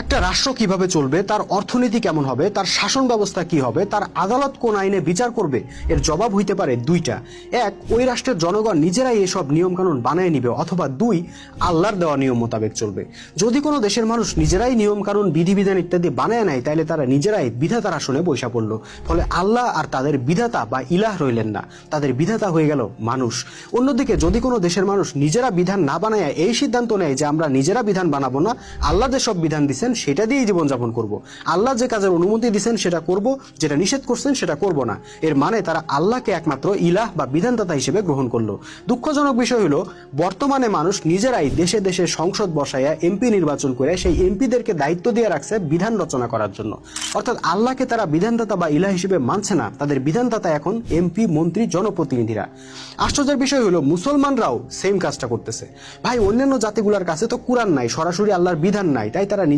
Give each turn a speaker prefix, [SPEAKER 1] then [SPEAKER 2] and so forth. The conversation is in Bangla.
[SPEAKER 1] একটা রাষ্ট্র কীভাবে চলবে, তার অর্থনীতি কেমন হবে, তার শাসন ব্যবস্থা কি হবে, তার আদালত কোন আইনে বিচার করবে, এর জবাব হইতে পারে দুইটা। এক, ওই রাষ্ট্রের জনগণ নিজেরাই এসব নিয়মকানুন বানায় নিবে অথবা দুই, আল্লাহর দেওয়া নিয়ম মোতাবেক চলবে। যদি কোনো দেশের মানুষ নিজেরাই নিয়মকানুন, বিধিবিধান ইত্যাদি বানায় নেয় তাহলে তারা নিজেরাই বিধাতার আসনে বৈশা পড়ল। ফলে আল্লাহ আর তাদের বিধাতা বা ইলাহ রইলেন না, তাদের বিধাতা হয়ে গেল মানুষ। অন্যদিকে, যদি কোনো দেশের মানুষ নিজেরা বিধান না বানায়, এই সিদ্ধান্ত নেয় যে আমরা নিজেরা বিধান বানাবো না, আল্লাহ যে সব বিধান দিচ্ছেন সেটা দিয়েই জীবনযাপন করব। আল্লাহ যে কাজের অনুমতি দিচ্ছেন সেটা করব। যেটা নিষেধ করছেন, সেটা করব না। এর মানে তারা আল্লাহকে একমাত্র ইলাহ বা বিধানদাতা হিসেবে গ্রহণ করল। দুঃখজনক বিষয় হলো, বর্তমানে মানুষ নিজেরাই দেশে দেশে সংসদ বসাইয়া এমপি নির্বাচন করে সেই এমপিদেরকে দায়িত্ব দিয়ে রাখছে বিধান রচনা করার জন্য। অর্থাৎ আল্লাহকে তারা বিধানদাতা বা ইলাহ হিসেবে মানছে না। তাদের বিধানদাতা এখন এমপি, মন্ত্রী, জনপ্রতিনিধিরা। আশ্চর্যের বিষয় হলো, মুসলমানরাও সেম কাজটা করতেছে। ভাই, অন্যান্য জাতিগুলোর কাছে তো কোরআন নাই, সরাসরি আল্লাহর বিধান নাই, তাই তারা নিজে